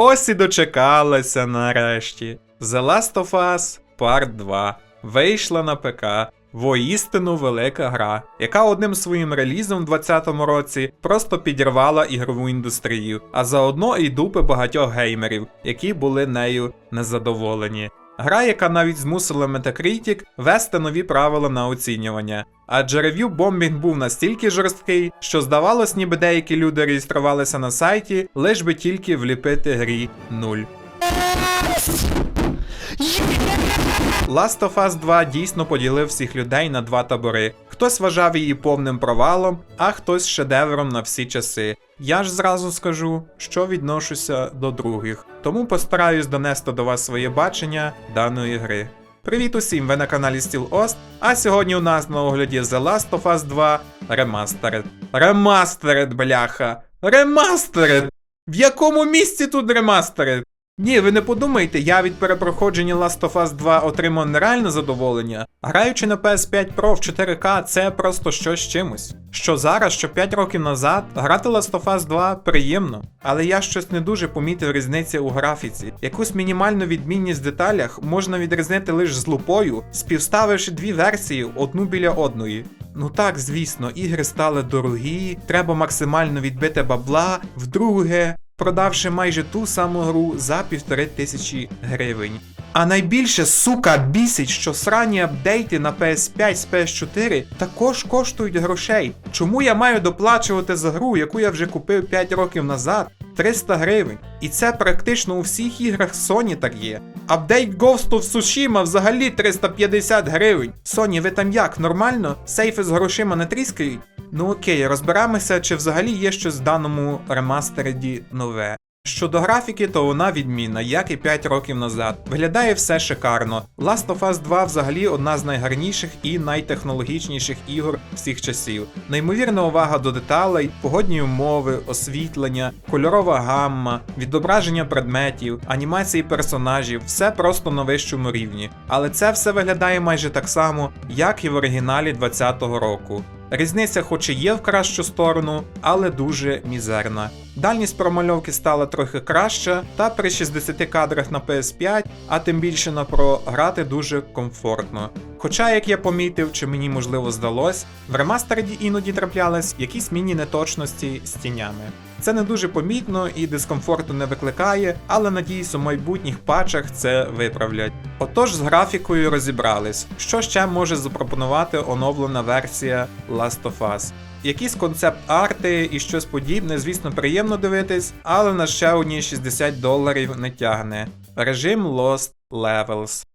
Ось і дочекалася нарешті. The Last of Us Part 2 вийшла на ПК. Воістину велика гра, яка одним своїм релізом в 2020 році просто підірвала ігрову індустрію, а заодно і дупи багатьох геймерів, які були нею незадоволені. Гра, яка навіть змусила Metacritic вести нові правила на оцінювання. Адже рев'ю бомбінг був настільки жорсткий, що здавалось, ніби деякі люди реєструвалися на сайті, лиш би тільки вліпити грі 0. Last of Us 2 дійсно поділив всіх людей на два табори. Хтось вважав її повним провалом, а хтось шедевром на всі часи. Я ж зразу скажу, що відношуся до других, тому постараюсь донести до вас своє бачення даної гри. Привіт усім! Ви на каналі Steel Ost, а сьогодні у нас на огляді The Last of Us 2 Remastered. Remastered, бляха! Remastered! В якому місці тут ремастеред? Ні, ви не подумайте, я від перепроходження Last of Us 2 отримав нереальне задоволення. Граючи на PS5 Pro в 4К, це просто щось чимось. Що зараз, що 5 років назад, грати Last of Us 2 приємно, але я щось не дуже помітив різниці у графіці. Якусь мінімальну відмінність в деталях можна відрізнити лише з лупою, співставивши дві версії одну біля одної. Ну так, звісно, ігри стали дорогі, треба максимально відбити бабла, вдруге, продавши майже ту саму гру за півтори тисячі гривень. А найбільше, сука, бісить, що срані апдейти на PS5 з PS4 також коштують грошей. Чому я маю доплачувати за гру, яку я вже купив 5 років назад? 300 гривень. І це практично у всіх іграх Sony так є. Апдейт Ghost of Tsushima взагалі 350 гривень. Sony, ви там як? Нормально? Сейфи з грошима не тріскають? Ну окей, розберемося, чи взагалі є щось в даному ремастереді нове. Щодо графіки, то вона відмінна, як і 5 років назад. Виглядає все шикарно. Last of Us 2 взагалі одна з найгарніших і найтехнологічніших ігор всіх часів. Неймовірна увага до деталей, погодні умови, освітлення, кольорова гамма, відображення предметів, анімації персонажів, все просто на вищому рівні. Але це все виглядає майже так само, як і в оригіналі 2020 року. Різниця хоч і є в кращу сторону, але дуже мізерна. Дальність промальовки стала трохи краща, та при 60 кадрах на PS5, а тим більше на Pro, грати дуже комфортно. Хоча, як я помітив, чи мені можливо здалось, в ремастері іноді траплялись якісь міні-неточності з тінями. Це не дуже помітно і дискомфорту не викликає, але надіюсь, у майбутніх патчах це виправлять. Отож, з графікою розібрались, що ще може запропонувати оновлена версія Last of Us. Якісь концепт-арти і щось подібне, звісно, приємно дивитись, але на ще одні 60 доларів не тягне. Режим Lost Levels.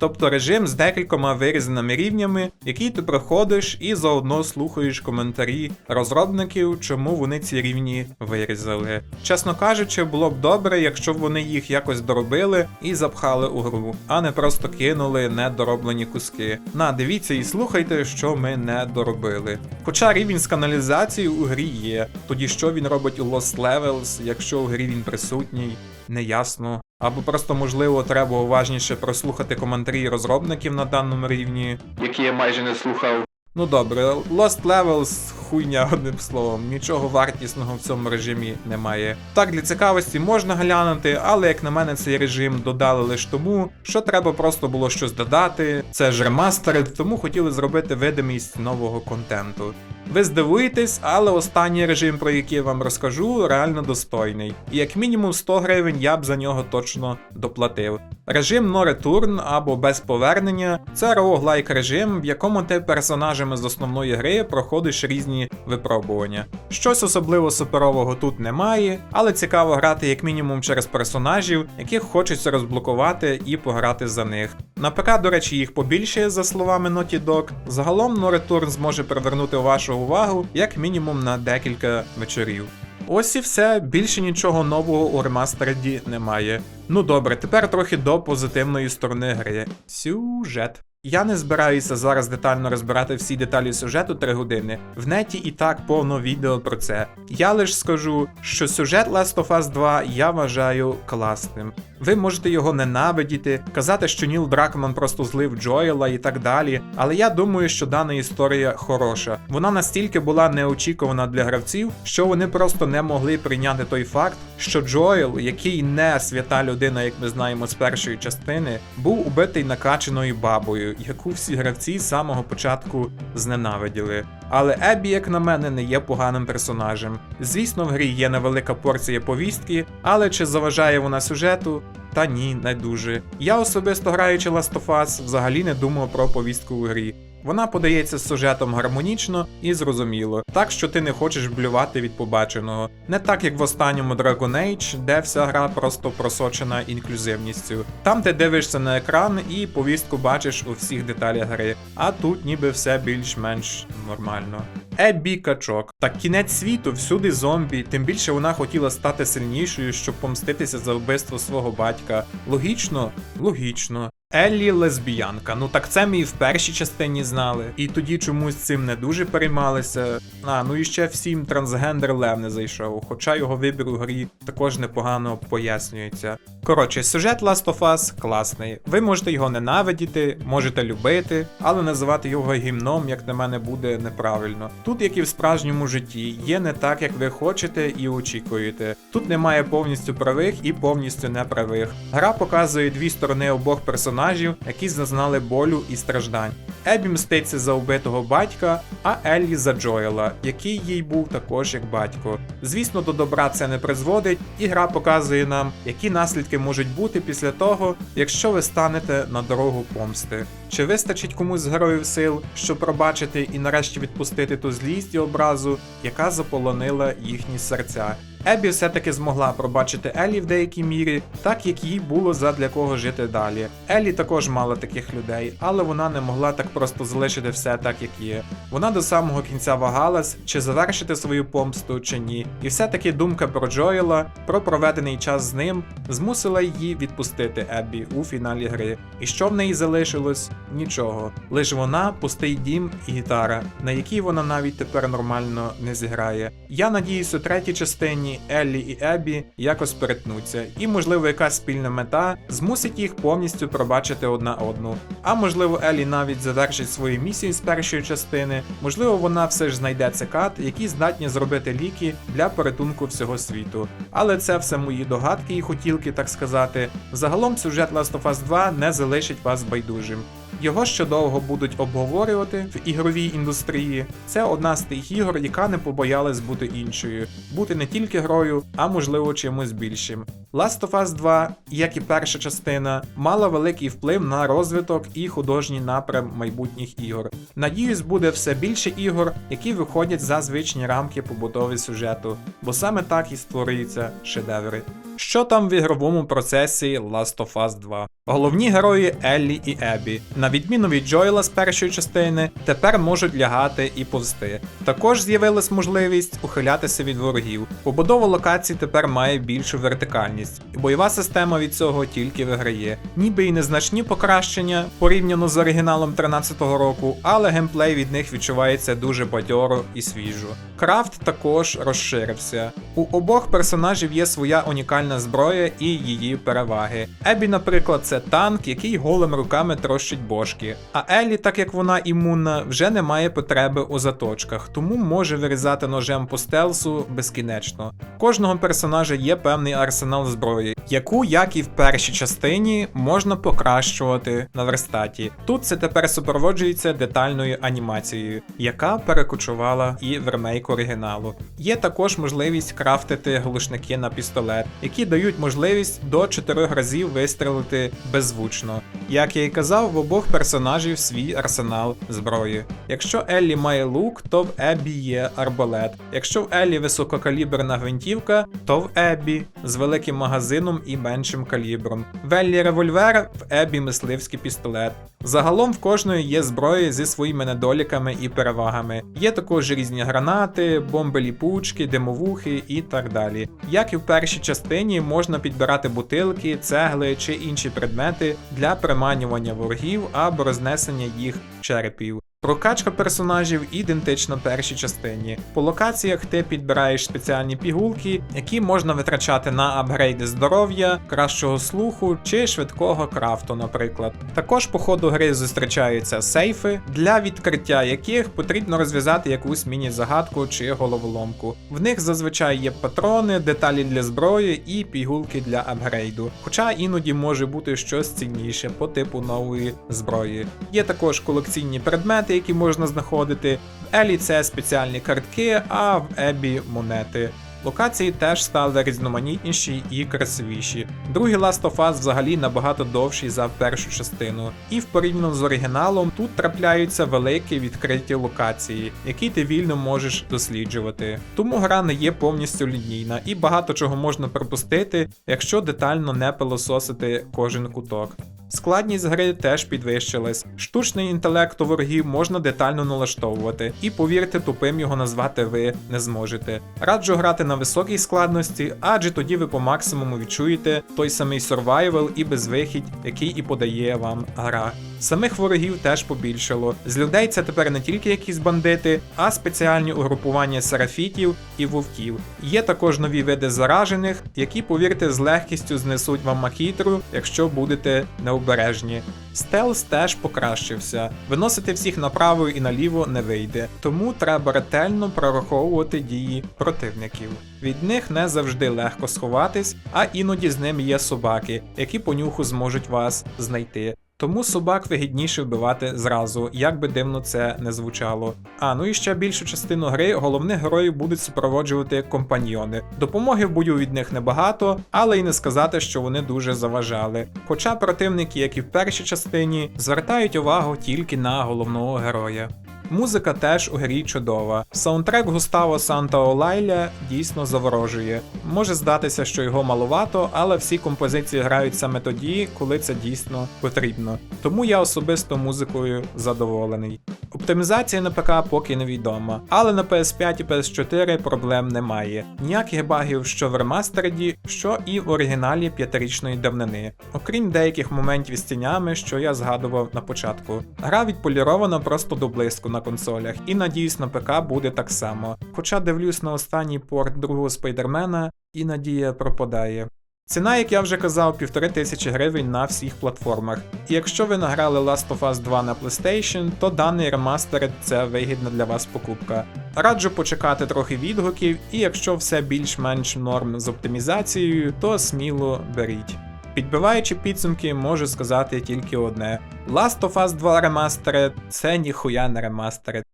Тобто режим з декількома вирізаними рівнями, який ти проходиш і заодно слухаєш коментарі розробників, чому вони ці рівні вирізали. Чесно кажучи, було б добре, якщо б вони їх якось доробили і запхали у гру, а не просто кинули недороблені куски. На, дивіться і слухайте, що ми не доробили. Хоча рівень з каналізацією у грі є, тоді що він робить у Lost Levels, якщо у грі він присутній, неясно. Або просто можливо треба уважніше прослухати коментарі розробників на даному рівні, які я майже не слухав. Ну добре, Lost Levels хуйня одним словом, нічого вартісного в цьому режимі немає. Так для цікавості можна глянути, але як на мене цей режим додали лише тому, що треба просто було щось додати. Це ж ремастеред, тому хотіли зробити видимість нового контенту. Ви здивуєтесь, але останній режим, про який я вам розкажу, реально достойний. І як мінімум 100 гривень я б за нього точно доплатив. Режим No Return або без повернення це роуглайк режим, в якому ти персонажами з основної гри проходиш різні випробування. Щось особливо суперового тут немає, але цікаво грати як мінімум через персонажів, яких хочеться розблокувати і пограти за них. На ПК, до речі, їх побільше, за словами Naughty Dog. Загалом No Return зможе привернути вашу увагу як мінімум на декілька вечорів. Ось і все, більше нічого нового у ремастерді немає. Ну добре, тепер трохи до позитивної сторони гри. Сюжет. Я не збираюся зараз детально розбирати всі деталі сюжету 3 години. В неті і так повно відео про це. Я лише скажу, що сюжет Last of Us 2 я вважаю класним. Ви можете його ненавидіти, казати, що Ніл Дракман просто злив Джоела і так далі. Але я думаю, що дана історія хороша. Вона настільки була неочікувана для гравців, що вони просто не могли прийняти той факт, що Джоел, який не свята людина, як ми знаємо з першої частини, був убитий накачаною бабою, яку всі гравці з самого початку зненавиділи. Але Ебі, як на мене, не є поганим персонажем. Звісно, в грі є невелика порція повістки, але чи заважає вона сюжету? Та ні, не дуже. Я особисто граючи Last of Us, взагалі не думав про повістку у грі. Вона подається з сюжетом гармонічно і зрозуміло, так що ти не хочеш блювати від побаченого. Не так як в останньому Dragon Age, де вся гра просто просочена інклюзивністю. Там ти дивишся на екран і повістку бачиш у всіх деталях гри, а тут ніби все більш-менш нормально. Еббі качок. Так кінець світу, всюди зомбі, тим більше вона хотіла стати сильнішою, щоб помститися за вбивство свого батька. Логічно? Логічно. Еллі лесбіянка. Ну так це ми і в першій частині знали. І тоді чомусь цим не дуже переймалися. А, ну і ще всім трансгендер Лев не зайшов, хоча його вибір у грі також непогано пояснюється. Коротше, сюжет Last of Us класний. Ви можете його ненавидіти, можете любити, але називати його гімном, як на мене, буде неправильно. Тут, як і в справжньому житті, є не так, як ви хочете і очікуєте. Тут немає повністю правих і повністю неправих. Гра показує дві сторони обох персонажів, які зазнали болю і страждань. Ебі мститься за убитого батька, а Еллі за Джоела, який їй був також як батько. Звісно, до добра це не призводить, і гра показує нам, які наслідки можуть бути після того, якщо ви станете на дорогу помсти. Чи вистачить комусь з героїв сил, щоб пробачити і нарешті відпустити ту злість і образу, яка заполонила їхні серця? Ебі все-таки змогла пробачити Еллі в деякій мірі, так як їй було задля кого жити далі. Еллі також мала таких людей, але вона не могла так просто залишити все так, як є. Вона до самого кінця вагалась, чи завершити свою помсту, чи ні. І все-таки думка про Джоела, про проведений час з ним, змусила її відпустити Еббі у фіналі гри. І що в неї залишилось? Нічого. Лише вона, пустий дім і гітара, на якій вона навіть тепер нормально не зіграє. Я надіюсь, у третій частині Еллі і Еббі якось перетнуться, і, можливо, якась спільна мета змусить їх повністю пробачити одна одну. А можливо, Еллі навіть завершить свою місію з першої частини, можливо, вона все ж знайде цикад, які здатні зробити ліки для порятунку всього світу. Але це все мої догадки і хотілки, так сказати. Загалом сюжет Last of Us 2 не залишить вас байдужим. Його ще довго будуть обговорювати в ігровій індустрії. Це одна з тих ігор, яка не побоялась бути іншою, бути не тільки грою, а можливо чимось більшим. Last of Us 2, як і перша частина, мала великий вплив на розвиток і художній напрям майбутніх ігор. Надіюсь, буде все більше ігор, які виходять за звичні рамки побудови сюжету, бо саме так і створюються шедеври. Що там в ігровому процесі Last of Us 2? Головні герої Еллі і Ебі, на відміну від Джоела з першої частини, тепер можуть лягати і повзти. Також з'явилась можливість ухилятися від ворогів. Побудова локацій тепер має більшу вертикальність, і бойова система від цього тільки виграє. Ніби й незначні покращення порівняно з оригіналом 13-го року, але геймплей від них відчувається дуже бадьоро і свіжо. Крафт також розширився. У обох персонажів є своя унікальна зброя і її переваги. Ебі, наприклад, це танк, який голими руками трощить бошки. А Еллі, так як вона імунна, вже не має потреби у заточках, тому може вирізати ножем по стелсу безкінечно. Кожного персонажа є певний арсенал зброї, яку, як і в першій частині, можна покращувати на верстаті. Тут це тепер супроводжується детальною анімацією, яка перекочувала і в ремейк оригіналу. Є також можливість крафтити глушники на пістолет, які дають можливість до 4 разів вистрелити беззвучно. Як я й казав, в обох персонажів свій арсенал зброї. Якщо Еллі має лук, то в Ебі є арбалет. Якщо в Еллі висококаліберна гвинтівка, то в Еббі з великим магазином і меншим калібром. В Еллі револьвер, в Еббі мисливський пістолет. Загалом в кожної є зброя зі своїми недоліками і перевагами. Є також різні гранати, бомби ліпучки, димовухи і так далі. Як і в першій частині, можна підбирати бутилки, цегли чи інші предмети для приманювання ворогів або рознесення їх черепів. Прокачка персонажів ідентична першій частині. По локаціях ти підбираєш спеціальні пігулки, які можна витрачати на апгрейди здоров'я, кращого слуху чи швидкого крафту, наприклад. Також по ходу гри зустрічаються сейфи, для відкриття яких потрібно розв'язати якусь міні-загадку чи головоломку. В них зазвичай є патрони, деталі для зброї і пігулки для апгрейду. Хоча іноді може бути щось цінніше по типу нової зброї. Є також колекційні предмети, які можна знаходити. В Елі це спеціальні картки, а в Ебі монети. Локації теж стали різноманітніші і красивіші. Другий Last of Us взагалі набагато довший за першу частину, і в порівняно з оригіналом тут трапляються великі відкриті локації, які ти вільно можеш досліджувати. Тому гра не є повністю лінійна і багато чого можна пропустити, якщо детально не пилососити кожен куток. Складність гри теж підвищилась. Штучний інтелект у ворогів можна детально налаштовувати, і повірте, тупим його назвати ви не зможете. Раджу грати на високій складності, адже тоді ви по максимуму відчуєте той самий сурвайвел і безвихідь, який і подає вам гра. Самих ворогів теж побільшало. З людей це тепер не тільки якісь бандити, а спеціальні угрупування серафітів і вовків. Є також нові види заражених, які, повірте, з легкістю знесуть вам макітру, якщо будете необережні. Стелс теж покращився. Виносити всіх направо і наліво не вийде, тому треба ретельно прораховувати дії противників. Від них не завжди легко сховатись, а іноді з ними є собаки, які по нюху зможуть вас знайти. Тому собак вигідніше вбивати зразу, як би дивно це не звучало. А ну і ще більшу частину гри головних героїв будуть супроводжувати компаньйони. Допомоги в бою від них небагато, але й не сказати, що вони дуже заважали. Хоча противники, як і в першій частині, звертають увагу тільки на головного героя. Музика теж у грі чудова. Саундтрек Густаво Санта Олайля дійсно заворожує. Може здатися, що його маловато, але всі композиції грають саме тоді, коли це дійсно потрібно. Тому я особисто музикою задоволений. Оптимізація на ПК поки невідома, але на PS5 і PS4 проблем немає. Ніяких багів що в ремастерді, що і в оригіналі п'ятирічної давнини, окрім деяких моментів з тінями, що я згадував на початку. Гра відполірована просто до блиску на консолях, і надіюсь на ПК буде так само. Хоча дивлюсь на останній порт другого спайдермена, і надія пропадає. Ціна, як я вже казав, півтори тисячі гривень на всіх платформах. І якщо ви награли Last of Us 2 на PlayStation, то даний ремастер це вигідна для вас покупка. Раджу почекати трохи відгуків, і якщо все більш-менш норм з оптимізацією, то сміло беріть. Підбиваючи підсумки, можу сказати тільки одне: Last of Us 2 Remastered – це ніхуя не ремастеред.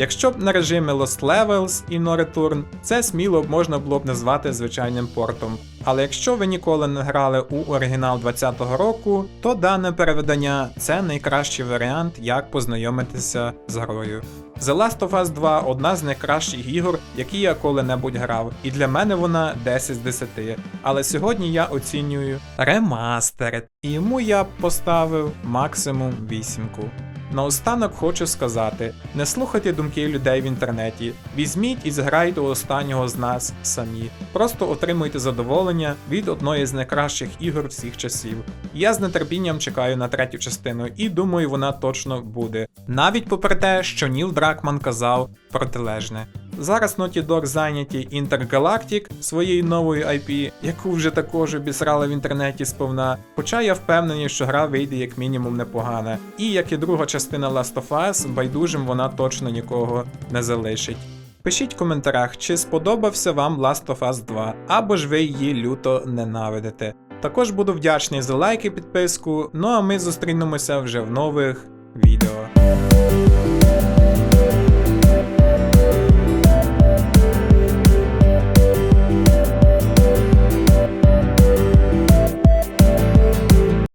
Якщо б на режимі Lost Levels і No Return, це сміло б можна було б назвати звичайним портом. Але якщо ви ніколи не грали у оригінал 2020 року, то дане переведення це найкращий варіант, як познайомитися з грою. The Last of Us 2 одна з найкращих ігор, які я коли-небудь грав, і для мене вона 10 з 10. Але сьогодні я оцінюю ремастеред, і йому я поставив максимум вісімку. Наостанок хочу сказати: не слухайте думки людей в інтернеті, візьміть і зграйте у останнього з нас самі. Просто отримуйте задоволення від одної з найкращих ігор всіх часів. Я з нетерпінням чекаю на третю частину і думаю, вона точно буде. Навіть попри те, що Ніл Дракман казав протилежне. Зараз Naughty Dog зайняті Intergalactic своєю новою IP, яку вже також обісрали в інтернеті сповна. Хоча я впевнений, що гра вийде як мінімум непогана. І як і друга частина Last of Us, байдужим вона точно нікого не залишить. Пишіть в коментарях, чи сподобався вам Last of Us 2, або ж ви її люто ненавидите. Також буду вдячний за лайк і підписку. Ну а ми зустрінемося вже в нових відео.